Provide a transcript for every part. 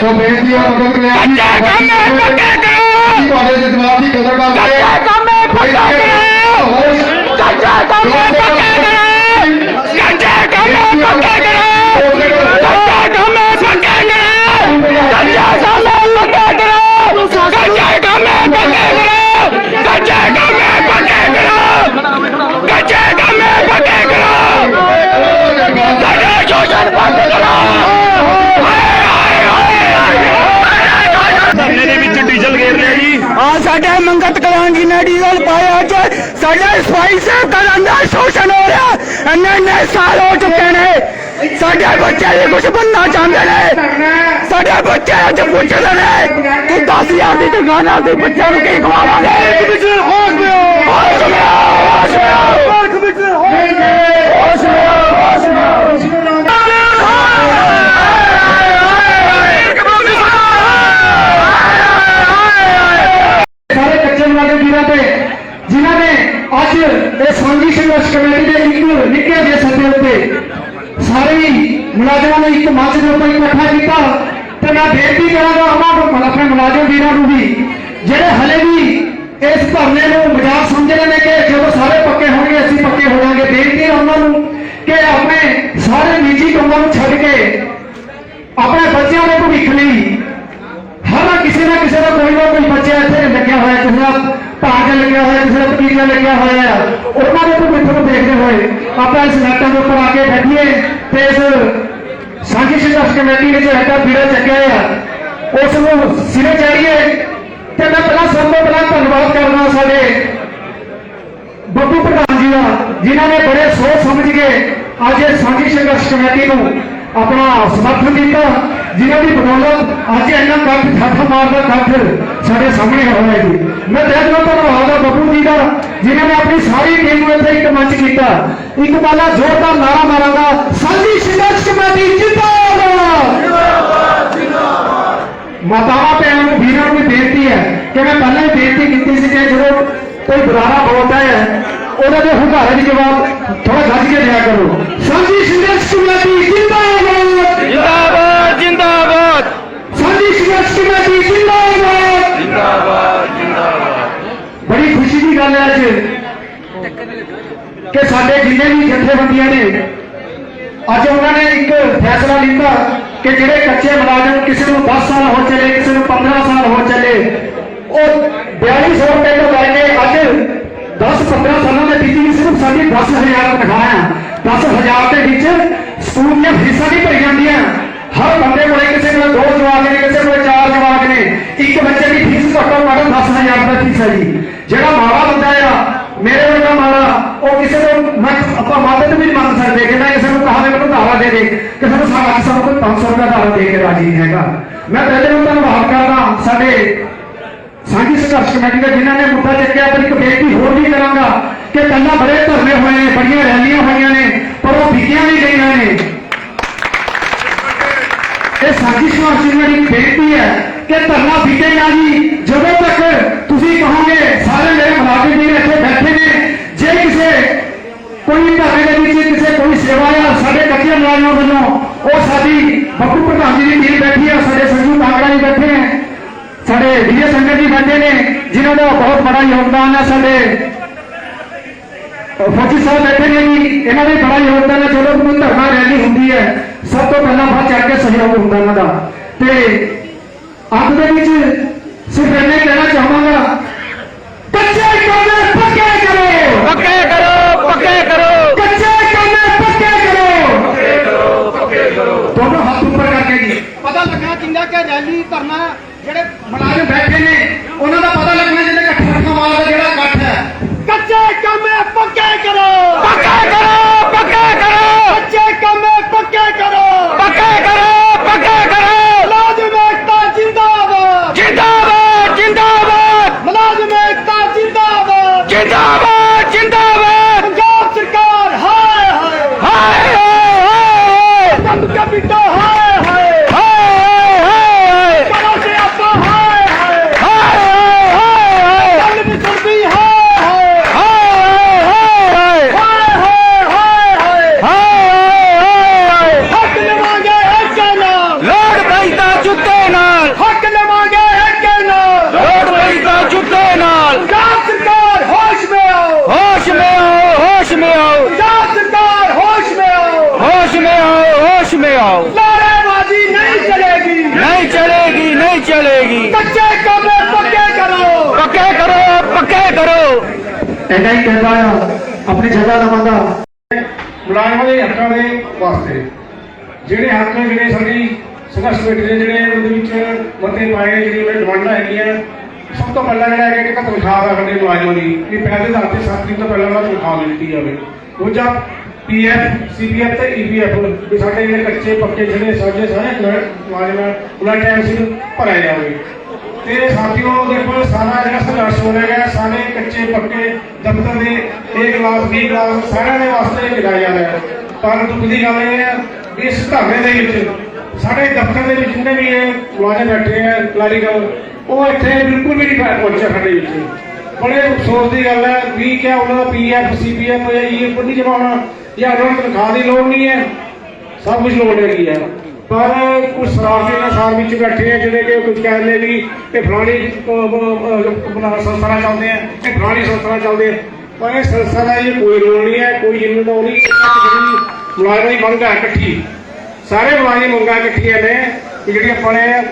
ਸੋ ਬੇਨਤੀ ਹੈ ਮਦਦ ਪੱਕੇ ਕਰੋ। ਤੁਹਾਡੇ ਜਜ਼ਬਾਤ ਦੀ ਕਦਰ ਕਰਦੇ ਕੱਚੇ ਕੰਮ ਹੈ, ਪੱਕੇ ਕਰੋ। ਕੱਚੇ ਕੰਮ ਹੈ, ਪੱਕੇ ਕਲਾਂ ਜੀ ਨੇ ਡੀਜ਼ਲ ਪਾਇਆ ਚ ਸਾਡੇ ਸਫ਼ਾਈ ਸੇਵਕਾਂ ਦਾ ਸ਼ੋਸ਼ਣ ਹੋ ਰਿਹਾ। ਇੰਨੇ ਇੰਨੇ ਸਾਲ ਹੋ ਚੁੱਕੇ ਨੇ। ਸਾਡੇ ਬੱਚੇ ਵੀ ਕੁਝ ਬੰਨਾ ਚਾਹੁੰਦੇ ਨੇ। ਸਾਡੇ ਬੱਚੇ ਅੱਜ ਪੁੱਛਦੇ ਨੇ ਕਿ 10000 ਦੀ ਦੁਕਾਨਾਂ ਦੇ ਬੱਚਿਆਂ ਨੂੰ ਕੀ ਖਵਾਵਾਂਗੇ? ਕਮਿਸ਼ਨਰ ਹੋਸ਼ ਮਿਓ ਹੋਸ਼ ਮਿਓ ਹੋਸ਼ ਮਿਓ ਕਮਿਸ਼ਨਰ ਹੋਸ਼ ਮਿਓ ਹੋਸ਼ ਮਿਓ ਸਾਰੇ ਕੱਚੇ ਮੁਲਾਜ਼ਮ ਵੀਰਾਂ ਤੇ ਜਿਨ੍ਹਾਂ ਨੇ ਅੱਜ ਇਹ ਸਾਂਝੀ ਸੰਘਰਸ਼ ਕਮੇਟੀ ਦੇ ਇੱਕ ਨਿੱਕੇ ਜਿਹੇ ਸੱਦੇ ਉੱਤੇ ਸਾਰੇ ਹੀ ਮੁਲਾਜ਼ਮਾਂ ਨੂੰ ਇੱਕ ਮੰਚ ਦੇ ਉੱਪਰ ਇਕੱਠਾ ਕੀਤਾ ਤੇ ਮੈਂ ਬੇਨਤੀ ਕਰਾਂਗਾ ਉਹਨਾਂ ਨੂੰ ਆਪਣੇ ਮੁਲਾਜ਼ਮ ਵੀਰਾਂ ਨੂੰ ਵੀ ਜਿਹੜੇ ਹਲੇ ਵੀ ਇਸ ਧਰਨੇ ਨੂੰ ਮਜ਼ਾਕ ਸਮਝ ਰਹੇ ਨੇ ਕਿ ਜਦੋਂ ਸਾਰੇ ਪੱਕੇ ਹੋਣਗੇ ਅਸੀਂ ਪੱਕੇ ਹੋ ਜਾਾਂਗੇ ਬੇਨਤੀ ਹੈ ਉਹਨਾਂ ਨੂੰ ਕਿ ਆਪਣੇ ਸਾਰੇ ਨਿੱਜੀ ਕੰਮਾਂ ਨੂੰ ਛੱਡ ਕੇ ਆਪਣੇ ਬੱਚਿਆਂ ਦੇ ਭਵਿੱਖ ਲਈ ਹਰ ਕਿਸੇ ਨਾ ਕਿਸੇ ਦਾ ਕੋਈ ਨਾ ਕੋਈ ਬੱਚਾ ਇੱਥੇ ਲੱਗਿਆ ਹੋਇਆ ਕਿਸੇ ਦਾ ਭਾਗ ਲੱਗਿਆ ਹੋਇਆ ਕਿਸੇ ਦਾ ਭਤੀਜਾ ਲੱਗਿਆ ਹੋਇਆ ਹੈ। ਉਹਨਾਂ ਦੇ ਭਵਿੱਖ ਨੂੰ ਦੇਖਦੇ ਹੋਏ ਆਪਾਂ ਇਸ ਨੈਟਾਂ ਦੇ ਉੱਪਰ ਆ ਕੇ ਬੈਠੀਏ ਤੇ ਇਸ ਸਾਂਝੀ ਸੰਘਰਸ਼ ਕਮੇਟੀ ਵਿੱਚ ਜਿਹੜਾ ਵੀੜਾ ਚੱਕਿਆ ਆ ਉਸ ਨੂੰ ਸਿਰੇ ਚਾੜੀਏ ਤੇ ਮੈਂ ਪਹਿਲਾਂ ਸਭ ਤੋਂ ਪਹਿਲਾਂ ਧੰਨਵਾਦ ਕਰਨਾ ਸਾਡੇ ਬੱਬੂ ਪ੍ਰਧਾਨ ਜੀ ਦਾ ਜਿਨ੍ਹਾਂ ਨੇ ਬੜੇ ਸੋਚ ਸਮਝ ਕੇ ਅੱਜ ਇਹ ਸਾਂਝੀ ਸੰਘਰਸ਼ ਕਮੇਟੀ ਨੂੰ ਆਪਣਾ ਸਮਰਥਨ ਦਿੱਤਾ ਜਿਨ੍ਹਾਂ ਦੀ ਬਦੌਲਤ ਅੱਜ ਇੰਨਾ ਕੱਠ ਠੱਠ ਮਾਰਦਾ ਕੱਠ ਸਾਡੇ ਸਾਹਮਣੇ ਹੋਇਆ ਹੈ ਜੀ ਮੈਂ ਦਿਲ ਤੋਂ ਧੰਨਵਾਦ ਆ ਬੱਬੂ ਜੀ ਦਾ ਜਿਨ੍ਹਾਂ ਨੇ ਆਪਣੀ ਸਾਰੀ ਟੀਮ ਨੂੰ ਇੱਥੇ ਇੱਕ ਮੰਚ ਕੀਤਾ ਇੱਕ ਬਾਲਾ ਜ਼ੋਰਦਾਰ ਨਾਰਾ ਮਾਰਾਂਗਾ ਸਾਂਝੀ ਸੰਘਰਸ਼ ਕਮੇਟੀ ਜਿੰਦਾਬਾਦ ਮਾਤਾਵਾਂ ਭੈਣਾਂ ਨੂੰ ਵੀਰਾਂ ਨੂੰ ਵੀ ਬੇਨਤੀ ਹੈ ਕਿ ਮੈਂ ਪਹਿਲਾਂ ਹੀ ਬੇਨਤੀ ਕੀਤੀ ਸੀ ਕਿ ਜਦੋਂ ਕੋਈ ਬੁਲਾਰਾ ਬੋਲਦਾ ਹੈ ਉਹਨਾਂ ਦੇ ਹੁਗਾਰੇ ਦੀ ਜਵਾਬ ਥੋੜਾ ਗੱਜ ਕੇ ਦਿਆ ਕਰੋ ਸਾਂਝੀ ਸੰਘਰਸ਼ ਕਮੇਟੀ ਜਿੰਦਾਬਾਦ ਜਿੰਦਾਬਾਦ ਜਿੰਦਾਬਾਦ ਸਾਂਝੀ ਸੰਘਰਸ਼ ਕਮੇਟੀ ਜਿੰਦਾਬਾਦ ਜਿੰਦਾਬਾਦ ਜਿੰਦਾਬਾਦ ਬੜੀ ਖੁਸ਼ੀ ਕਿ ਸਾਡੇ ਜਿੰਨੇ ਵੀ ਜਥੇਬੰਦੀਆਂ ਨੇ, ਅੱਜ ਉਹਨਾਂ ਨੇ ਇੱਕ ਫੈਸਲਾ ਲਿੱਤਾ ਕਿ ਜਿਹੜੇ ਕੱਚੇ ਮੁਲਾਜ਼ਮ ਕਿਸੇ ਨੂੰ 10 ਸਾਲ ਹੋ ਚਲੇ, ਕਿਸੇ ਨੂੰ 15 ਸਾਲ ਹੋ ਚਲੇ, ਉਹ 4200 ਰੁਪਏ ਤੋਂ ਲੈ ਕੇ ਅੱਜ 10 15 ਸਾਲਾਂ ਦੇ ਵਿੱਚ ਵੀ ਸਿਰਫ ਸਾਡੀ 10000 ਤਨਖਾਹ ਹੈ। 10000 ਦੇ ਵਿੱਚ ਸਕੂਲ ਦੀਆਂ ਫੀਸਾਂ ਨਹੀਂ ਭਰੀ ਜਾਂਦੀਆਂ। ਹਰ ਬੰਦੇ ਕੋਲੇ ਕਿਸੇ ਕੋਲ ਦੋ ਜਵਾਕ ਨੇ, ਕਿਸੇ ਕੋਲ ਚਾਰ ਜਵਾਕ ਨੇ। ਇੱਕ ਬੱਚੇ ਦੀ ਫੀਸ ਘੱਟੋ ਘੱਟ 10000 ਰੁਪਏ ਫੀਸ ਹੈ ਜੀ। ਜਿਹੜਾ ਮਾਵਾ ਬੰਦਾ ਆ ਮੇਰੇ ਵਰਗਾ ਮਾਰਾ ਉਹ ਕਿਸੇ ਨੂੰ ਮੈਂ ਆਪਾਂ ਮਦਦ ਵੀ ਮੰਗ ਸਕਦੇ ਕਿ ਮੈਂ ਕਿਸੇ ਨੂੰ ਕਹਾਵੇ ਮੈਨੂੰ ਧਾਰਾ ਦੇ ਦੇ ਕਿਸੇ ਨੂੰ ਸਾਡਾ ਕਿਸੇ ਕੋਈ 500 ਰੁਪਏ ਧਾਰਾ ਦੇ ਕੇ ਰਾਜੀ ਨਹੀਂ ਹੈਗਾ। ਮੈਂ ਪਹਿਲੇ ਨੂੰ ਧੰਨਵਾਦ ਕਰਦਾ ਸਾਡੇ ਸਾਂਝੀ ਸੰਘਰਸ਼ ਕਮੇਟੀ ਦੇ, ਜਿਨ੍ਹਾਂ ਨੇ ਮੁੱਦਾ ਚੱਕਿਆ, ਪਰ ਇੱਕ ਬੇਨਤੀ ਹੋਰ ਵੀ ਕਰਾਂਗਾ ਕਿ ਪਹਿਲਾਂ ਬੜੇ ਧਰਨੇ ਹੋਏ ਨੇ, ਬੜੀਆਂ ਰੈਲੀਆਂ ਹੋਈਆਂ ਨੇ, ਪਰ ਉਹ ਵਿਕੀਆਂ ਵੀ ਗਈਆਂ ਨੇ। ਇਹ ਸਾਡੀ ਸੰਘਰਸ਼ ਦੀ ਬੇਨਤੀ ਹੈ, ਕਿ ਧਰਨਾ ਵਿਕੇਗਾ ਜੀ ਜਦੋਂ ਤੱਕ ਤੁਸੀਂ ਕਹੋਗੇ, ਸਾਰੇ ਮੇਰੇ ਮੁਲਾਜ਼ਮ ਵੀ ਇੱਥੇ ਬੈਠੇ ਨੇ, ਜੇ ਕਿਸੇ ਕੋਈ ਧਰਨੇ ਦੇ ਵਿੱਚ ਕਿਸੇ ਕੋਈ ਸੇਵਾ ਆ ਸਾਡੇ ਕੱਚੇ ਮੁਲਾਜ਼ਮਾਂ ਵੱਲੋਂ, ਉਹ ਸਾਡੀ ਬੱਬੂ ਪ੍ਰਧਾਨ ਜੀ ਦੀ ਟੀਮ ਬੈਠੀ ਹੈ, ਸਾਡੇ ਸੰਜੂ ਕਾਂਗੜਾ ਜੀ ਬੈਠੇ ਹੈ ਸਾਡੇ ਵਿਜੇ ਸੰਗਤ ਜੀ ਬੈਠੇ ਨੇ, ਜਿਨ੍ਹਾਂ ਦਾ ਬਹੁਤ ਬੜਾ ਯੋਗਦਾਨ ਹੈ ਸਾਡੇ ਫੌਜੀ ਸਾਹਿਬ ਬੈਠੇ ਨੇ ਜੀ, ਇਹਨਾਂ ਦੇ ਬੜਾ ਯੋਗਦਾਨ ਹੈ, ਜਦੋਂ ਕੋਈ ਧਰਨਾ ਰੈਲੀ ਹੁੰਦੀ ਹੈ ਸਭ ਤੋਂ ਪਹਿਲਾਂ ਬਾਅਦ ਚੜ ਕੇ ਸਹਿਯੋਗ ਹੁੰਦਾ ਇਹਨਾਂ ਦਾ। ਤੇ ਅੰਤ ਦੇ ਵਿੱਚ ਸਿਰਫ ਇੰਨੇ ਕਹਿਣਾ ਚਾਹਾਂਗਾ ਕੱਚੇ ਕੰਮ ਪੱਕੇ ਕਰੋ। ਪੱਕੇ ਕਰੋ ਪੱਕੇ ਕਰੋ। ਕੱਚੇ ਕੰਮ ਪੱਕੇ ਕਰੋ। ਪੱਕੇ ਕਰੋ ਦੋਨੋਂ ਹੱਥ ਉੱਪਰ ਕਰਕੇ ਜੀ। ਪਤਾ ਲੱਗਣਾ ਚਾਹੀਦਾ ਕਿ ਰੈਲੀ ਕਰਨਾ ਜਿਹੜੇ ਮੁਲਾਜ਼ਮ ਬੈਠੇ ਨੇ ਉਹਨਾਂ ਦਾ ਜਾਏਗੀ ਕੱਚੇ ਕਾਮੇ ਪੱਕੇ ਕਰੋ। ਪੱਕੇ ਕਰੋ ਪੱਕੇ ਕਰੋ। ਐਡਾ ਹੀ ਕਹਿੰਦਾ ਆ ਆਪਣੀ ਜਗ੍ਹਾ ਦਾ। ਮੰਗਾ ਮੁਲਾਜ਼ਮਾਂ ਦੇ ਹੱਕਾਂ ਦੇ ਵਾਸਤੇ ਜਿਹੜੇ ਹੱਕ ਨੇ ਜਿਹੜੇ ਸਾਡੀ ਸੰਘਰਸ਼ ਕਮੇਟੀ ਜਿਹੜੇ ਉਹਦੇ ਵਿੱਚ ਮਤੇ ਪਾਏ ਨੇ ਜਿਹੜੀ ਉਹਨਾਂ ਡਿਮਾਂਡਾਂ ਹੈਗੀਆਂ ਸਭ ਤੋਂ ਪਹਿਲਾਂ ਜਿਹੜਾ ਹੈਗਾ ਕਿ ਤਨਖਾਹ ਦਾ ਮੁਲਾਜ਼ਮਾਂ ਦੀ ਇਹ ਪਹਿਲੇ ਦਰ ਦਿਨ ਤੋਂ ਪਹਿਲਾਂ ਤਨਖਾਹ ਦਿੱਤੀ ਜਾਵੇ। ਦੂਜਾ ਪੀਐਫ ਸੀਪੀਐਫ ਤੇ ਈਪੀਐਫ। ਵੀ ਸਾਡੇ ਜਿਹੜੇ ਕੱਚੇ ਪੱਕੇ ਜਿਹੜੇ ਸਾਡੇ ਸਾਰੇ ਮੁਲਾਜ਼ਮ ਆ, ਉਹਨਾਂ ਟਾਈਮ ਸਿਰ ਭਰਿਆ ਜਾਵੇ। ਤੇ ਸਾਥੀਓ ਦੇਖੋ ਸਾਰਾ ਜਿਹੜਾ ਸੰਘਰਸ਼ ਹੋ ਰਿਹਾ ਸਾਰੇ ਕੱਚੇ ਪੱਕੇ ਦਫ਼ਤਰ ਦੇ ਇਹ ਕਲਾਸ ਵੀ ਕਲਾਸ ਸਾਰਿਆਂ ਦੇ ਵਾਸਤੇ ਲਿਖਾਇਆ ਜਾ ਰਿਹਾ ਪਰ ਦੁੱਖ ਦੀ ਗੱਲ ਇਹ ਹੈ ਵੀ ਇਸ ਧਰਨੇ ਦੇ ਵਿੱਚ ਸਾਡੇ ਦਫ਼ਤਰ ਦੇ ਵਿੱਚ ਜਿੰਨੇ ਵੀ ਇਹ ਮੁਲਾਜ਼ਮ ਬੈਠੇ ਆ ਕਲੈਰੀਕਲ ਉਹ ਇੱਥੇ ਬਿਲਕੁਲ ਵੀ ਨਹੀਂ ਪਹੁੰਚਿਆ ਸਾਡੇ ਵਿੱਚ। ਬੜੇ ਅਫਸੋਸ ਦੀ ਗੱਲ ਹੈ। ਵੀ ਕਿਆ ਉਹਨਾਂ ਦਾ ਪੀਐਫ ਸੀਪੀਐਫ ਜਾਂ ਇਹ ਕੋਈ ਨਹੀਂ ਜਮਾਉਣਾ ਜਾਂ ਉਹਨਾਂ ਨੂੰ ਤਨਖਾਹ ਦੀ ਲੋੜ ਨਹੀਂ ਹੈ। ਸਭ ਕੁਝ ਲੋੜ ਹੈਗੀ ਹੈ। ਪਰ ਕੁਝ ਸਰਾਰਤੀ ਇਨਸਾਨ ਵਿੱਚ ਬੈਠੇ ਆ, ਜਿਹੜੇ ਕਿ ਕੁਝ ਕਹਿੰਦੇ ਵੀ ਇਹ ਫਲਾਣੀ ਸੰਸਥਾ ਚੱਲਦੇ ਆ, ਇਹ ਫਲਾਣੀ ਸੰਸਥਾ ਚੱਲਦੇ ਆ। ਪਰ ਇਹ ਸੰਸਥਾ ਦਾ ਇਹ ਕੋਈ ਰੋਲ ਨਹੀਂ ਹੈ, ਕੋਈ ਜ਼ਿੰਮੇਵਾਰੀ ਨਹੀਂ ਮੁਲਾਜ਼ਮਾਂ ਦੀ ਮੰਗ ਹੈ ਇਕੱਠੀ। ਸਾਰੇ ਮੁਲਾਜ਼ਮ ਮੰਗਾਂ ਇਕੱਠੀਆਂ ਨੇ ਜਿਹੜੀਆਂ ਆਪਾਂ ਨੇ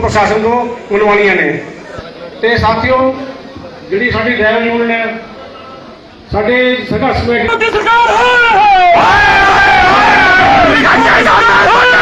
ਪ੍ਰਸ਼ਾਸਨ ਤੋਂ ਮਨਵਾਉਣੀਆਂ ਨੇ। ਤੇ ਸਾਥੀਓ ਜਿਹੜੀ ਸਾਡੀ ਡਰਾਈਵਰ ਯੂਨੀਅਨ ਹੈ ਸਾਡੇ ਸੰਘਰਸ਼ ਵਿੱਚ ਸਰਕਾਰ ਹੋਏ ਹੋਏ ਹੋਏ ਹੋਏ